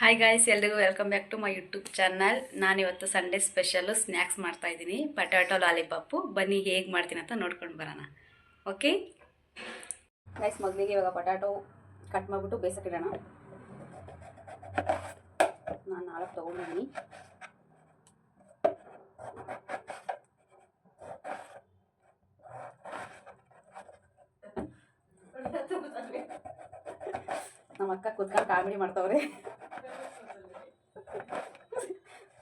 Hi guys ಎಲ್ರಿಗೂ welcome back to my YouTube channel ನಾನಿವತ್ತು Sunday special snacks ಮಾಡ್ತಾ ಇದ್ದೀನಿ. ಪಟಾಟೊ ಲಾಲಿಪಾಪು ಬನ್ನಿ ಹೇಗೆ ಮಾಡ್ತೀನಿ ಅಂತ ನೋಡ್ಕೊಂಡು ಬರೋಣ. ಓಕೆ ಗೈಸ್ ಮೊದಲಿಗೆ ಇವಾಗ ಪಟಾಟೊ ಕಟ್ ಮಾಡಿಬಿಟ್ಟು ಬೇಸಕ್ಕಿಡೋಣ ನಾನು ನಾಲ್ಕು ತೊಗೊಂಡಿದ್ದೀನಿ. ನಮ್ಮ ಅಕ್ಕ ಕುತ್ಕೊಂಡು ಕಾಮಿಡಿ ಮಾಡ್ತಾವ್ರೆ.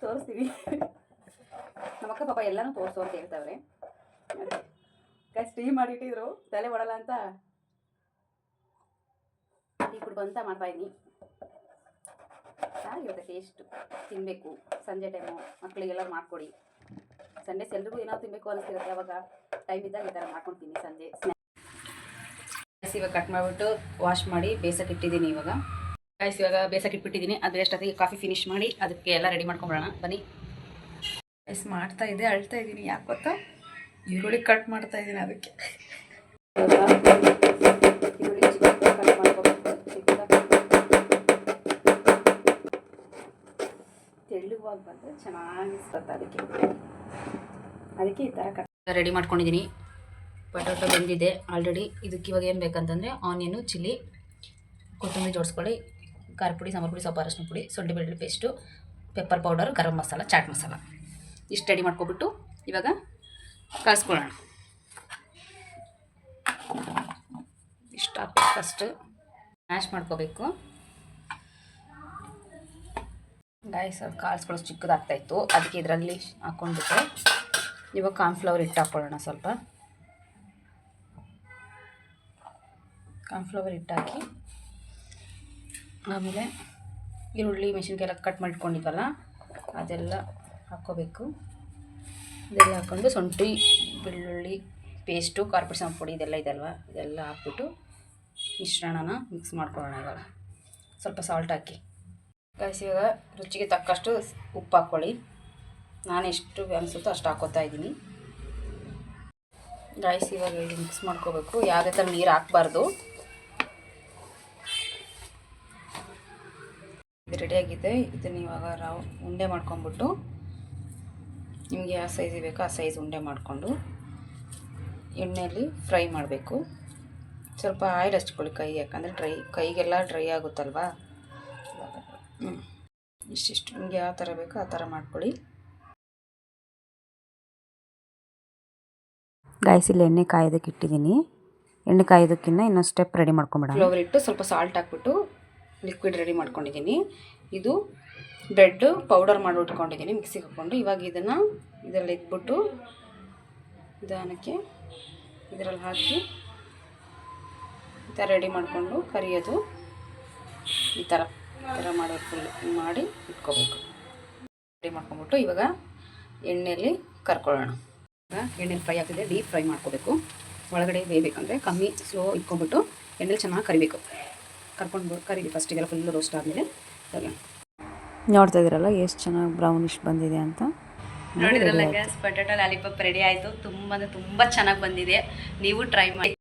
ತೋರಿಸ್ತೀವಿ. ನಮ್ಮ ಅಕ್ಕ ಪಾಪ ಎಲ್ಲನೂ ತೋರಿಸು ಅಂತ ಹೇಳ್ತಾವ್ರೆ. ಕೈ ಸ್ಟೀಮ್ ಮಾಡಿಟ್ಟಿದ್ರು, ತಲೆ ಒಡಲ್ಲ ಅಂತ. ಟೀ ಕುಡ್ದು ಅಂತ ಮಾಡ್ತಾ ಇದ್ದೀನಿ ಚೆನ್ನಾಗಿರುತ್ತೆ ಟೇಸ್ಟು ತಿನ್ನಬೇಕು ಸಂಜೆ ಟೈಮು ಮಕ್ಕಳಿಗೆಲ್ಲ ಮಾಡಿಕೊಡಿ. ಸಂಡೇಸ್ ಎಲ್ರಿಗೂ ಏನೋ ತಿನ್ನಬೇಕು ಅನಿಸ್ತಿರುತ್ತೆ ಅವಾಗ. ಟೈಮ್ ಇದ್ದಾಗ ಈ ಥರ ಮಾಡ್ಕೊಂಡು ತಿನ್ನಿ ಸಂಜೆ ಇವಾಗ ಕಟ್ ಮಾಡಿಬಿಟ್ಟು ವಾಶ್ ಮಾಡಿ ಬೇಸಕ್ಕೆ ಇಟ್ಟಿದ್ದೀನಿ ಇವಾಗ. ರೈಸ್ ಇವಾಗ ಬೇಸಕ್ಕೆ ಇಟ್ಬಿಟ್ಟಿದ್ದೀನಿ. ಅದು ಎಷ್ಟೊತ್ತಿಗೆ ಕಾಫಿ ಫಿನಿಶ್ ಮಾಡಿ ಅದಕ್ಕೆ ಎಲ್ಲ ರೆಡಿ ಮಾಡ್ಕೊಂಬಿಡೋಣ ಬನ್ನಿ. ರೈಸ್ ಮಾಡ್ತಾ ಇದ್ದೆ ಅಳ್ತಾ ಇದ್ದೀನಿ ಯಾಕೆ ಗೊತ್ತಾ? ಈರುಳ್ಳಿ ಕಟ್ ಮಾಡ್ತಾ ಇದ್ದೀನಿ ಅದಕ್ಕೆ. ತೆಳುವಾಗಿ ಬಂದರೆ ಚೆನ್ನಾಗಿಸ್ತದೆ ಅದಕ್ಕೆ. ಅದಕ್ಕೆ ಈ ಥರ ಕಟ್ ರೆಡಿ ಮಾಡ್ಕೊಂಡಿದ್ದೀನಿ ಪೊಟೊಟೊ ಬಂದಿದೆ ಆಲ್ರೆಡಿ ಇದಕ್ಕೆ ಇವಾಗ ಏನು ಬೇಕಂತಂದರೆ ಆನಿಯನು ಚಿಲ್ಲಿ ಕೊತ್ತಂಬರಿ ಜೋಡಿಸ್ಕೊಳ್ಳಿ. ಖಾರ ಪುಡಿ ಸಾಂಬಾರು ಪುಡಿ ಸೊಪ್ಪು ಅರಶಿನ ಪುಡಿ, ಸೊಳ್ಳೆ ಬೆಳ್ಳುಳ್ಳಿ paste pepper powder garam masala, chaat masala. ಇಷ್ಟು ರೆಡಿ ಮಾಡ್ಕೊಬಿಟ್ಟು ಇವಾಗ ಕಲಿಸ್ಕೊಳ್ಳೋಣ. ಇಷ್ಟು ಹಾಕ್ಬೇಕು ಫಸ್ಟು ಮ್ಯಾಶ್ ಮಾಡ್ಕೋಬೇಕು. ಗಾಯ್ಸ್ ಅದು ಕಾಳಿಸ್ಕೊಳ್ಳೋ ಚಿಕ್ಕದಾಗ್ತಾಯಿತ್ತು ಅದಕ್ಕೆ ಇದರಲ್ಲಿ ಹಾಕ್ಕೊಂಡ್ಬಿಟ್ಟು ಇವಾಗ ಕಾರ್ನ್ಫ್ಲವರ್ ಇಟ್ಟು ಹಾಕ್ಕೊಳ್ಳೋಣ ಸ್ವಲ್ಪ. ಕಾರ್ನ್ಫ್ಲವರ್ ಹಿಟ್ಟು ಹಾಕಿ ಆಮೇಲೆ ಈರುಳ್ಳಿ ಮೆಣಸಿನ್ಕಾಯಿ ಎಲ್ಲ ಕಟ್ ಮಾಡಿಟ್ಕೊಂಡಿದ್ವಲ್ಲ, ಅದೆಲ್ಲ ಹಾಕ್ಕೋಬೇಕು. ಇದೆಲ್ಲ ಹಾಕ್ಕೊಂಡು ಶುಂಠಿ, ಬೆಳ್ಳುಳ್ಳಿ ಪೇಸ್ಟು ಕಾರ್ಪೆಟ್ ಸಾಂಬಾರು ಪುಡಿ ಇದೆಲ್ಲ ಇದೆಲ್ವ? ಇದೆಲ್ಲ ಹಾಕ್ಬಿಟ್ಟು ಮಿಶ್ರಣನ ಮಿಕ್ಸ್ ಮಾಡ್ಕೊಳ್ಳೋಣ ಇವಾಗ. ಸ್ವಲ್ಪ ಸಾಲ್ಟ್ ಹಾಕಿ. ಕಾಯಿಸಿವಾಗ ಇವಾಗ ರುಚಿಗೆ ತಕ್ಕಷ್ಟು ಉಪ್ಪು ಹಾಕ್ಕೊಳ್ಳಿ. ನಾನು ಎಷ್ಟು ಅನಿಸುತ್ತೋ ಅಷ್ಟು ಹಾಕೋತಾ ಇದ್ದೀನಿ. ಗಾಯ್ಸ್ ಇವಾಗ ಮಿಕ್ಸ್ ಮಾಡ್ಕೋಬೇಕು. ಯಾವುದೇ ಥರ ನೀರು ಹಾಕ್ಬಾರ್ದು. ಇದು ರೆಡಿಯಾಗಿದೆ ಇದನ್ನು ಇವಾಗ ನಾವು ಉಂಡೆ ಮಾಡ್ಕೊಂಬಿಟ್ಟು ನಿಮಗೆ ಯಾವ ಸೈಜ್ ಬೇಕೋ ಆ ಸೈಜ್ ಉಂಡೆ ಮಾಡಿಕೊಂಡು ಎಣ್ಣೆಯಲ್ಲಿ ಫ್ರೈ ಮಾಡಬೇಕು. ಸ್ವಲ್ಪ ಆಯಿಲ್ ಹಚ್ಕೊಳ್ಳಿ ಕೈ ಯಾಕಂದರೆ ಡ್ರೈ ಕೈಗೆಲ್ಲ ಡ್ರೈ ಆಗುತ್ತಲ್ವಾ? ಹ್ಞೂ ಇಷ್ಟಿಷ್ಟು. ನಿಮಗೆ ಯಾವ ಥರ ಬೇಕೋ ಆ ಥರ ಮಾಡ್ಕೊಳ್ಳಿ. ಗಾಯಿಸಿಲ್ಲ ಎಣ್ಣೆ ಕಾಯೋದಕ್ಕೆ ಇಟ್ಟಿದ್ದೀನಿ ಎಣ್ಣೆ ಕಾಯೋದಕ್ಕಿಂತ ಇನ್ನೊಂದು ಸ್ಟೆಪ್ ರೆಡಿ ಮಾಡ್ಕೊಂಬಿಡೋಣ. ಇಟ್ಟು ಸ್ವಲ್ಪ ಸಾಲ್ಟ್ ಹಾಕ್ಬಿಟ್ಟು ಲಿಕ್ವಿಡ್ ರೆಡಿ ಮಾಡ್ಕೊಂಡಿದ್ದೀನಿ. ಇದು ಬ್ರೆಡ್ ಪೌಡರ್ ಮಾಡಿ ಇಟ್ಕೊಂಡಿದ್ದೀನಿ ಮಿಕ್ಸಿಗೆ ಹಾಕ್ಕೊಂಡು. ಇವಾಗ ಇದನ್ನು ಇದರಲ್ಲಿ ಇದ್ಬಿಟ್ಟು ನಿಧಾನಕ್ಕೆ ಇದರಲ್ಲಿ ಹಾಕಿ ಈ ಥರ ರೆಡಿ ಮಾಡಿಕೊಂಡು ಕರಿಯೋದು ಈ ಥರ ಈ ಥರ ಮಾಡೋದು ಮಾಡಿ ಇಟ್ಕೋಬೇಕು. ರೆಡಿ ಮಾಡ್ಕೊಂಬಿಟ್ಟು ಇವಾಗ ಎಣ್ಣೆಯಲ್ಲಿ ಕರ್ಕೊಳ್ಳೋಣ. ಇವಾಗ ಎಣ್ಣೆಲಿ ಫ್ರೈ ಆಗ್ತಿದೆ ಡೀಪ್ ಫ್ರೈ ಮಾಡ್ಕೋಬೇಕು. ಒಳಗಡೆ ಬೇಯಬೇಕಂದ್ರೆ ಕಮ್ಮಿ ಸ್ಲೋ ಇಟ್ಕೊಂಬಿಟ್ಟು ಎಣ್ಣೆಲಿ ಚೆನ್ನಾಗಿ ಕರಿಬೇಕು. ಕರ್ಕೊಂಡು ಕರೀಲಿ ಫಸ್ಟಿಗೆಲ್ಲ ಫುಲ್ಲು ರೋಸ್ಟ್ ಆದಮೇಲೆ ಎಲ್ಲ. ನೋಡ್ತಾ ಇದ್ದೀರಲ್ಲ ಎಷ್ಟು ಚೆನ್ನಾಗಿ ಬ್ರೌನಿಶ್ ಬಂದಿದೆ ಅಂತ. ನೋಡಿದ್ರಲ್ಲ ಗ್ಯಾಸ್ ಪೊಟ್ಯಾಟೊ ಲಾಲಿಪಾಪ್ ರೆಡಿ ಆಯಿತು. ತುಂಬ ಅಂದರೆ ತುಂಬ ಚೆನ್ನಾಗಿ ಬಂದಿದೆ. ನೀವು ಟ್ರೈ ಮಾಡಿ.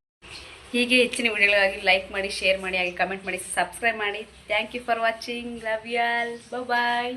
ಹೀಗೆ ಹೆಚ್ಚಿನ ವಿಡಿಯೋಗಳಾಗಿ ಲೈಕ್ ಮಾಡಿ ಶೇರ್ ಮಾಡಿ ಹಾಗೆ ಕಮೆಂಟ್ ಮಾಡಿ ಸಬ್ಸ್ಕ್ರೈಬ್ ಮಾಡಿ. Thank you for watching love you all bye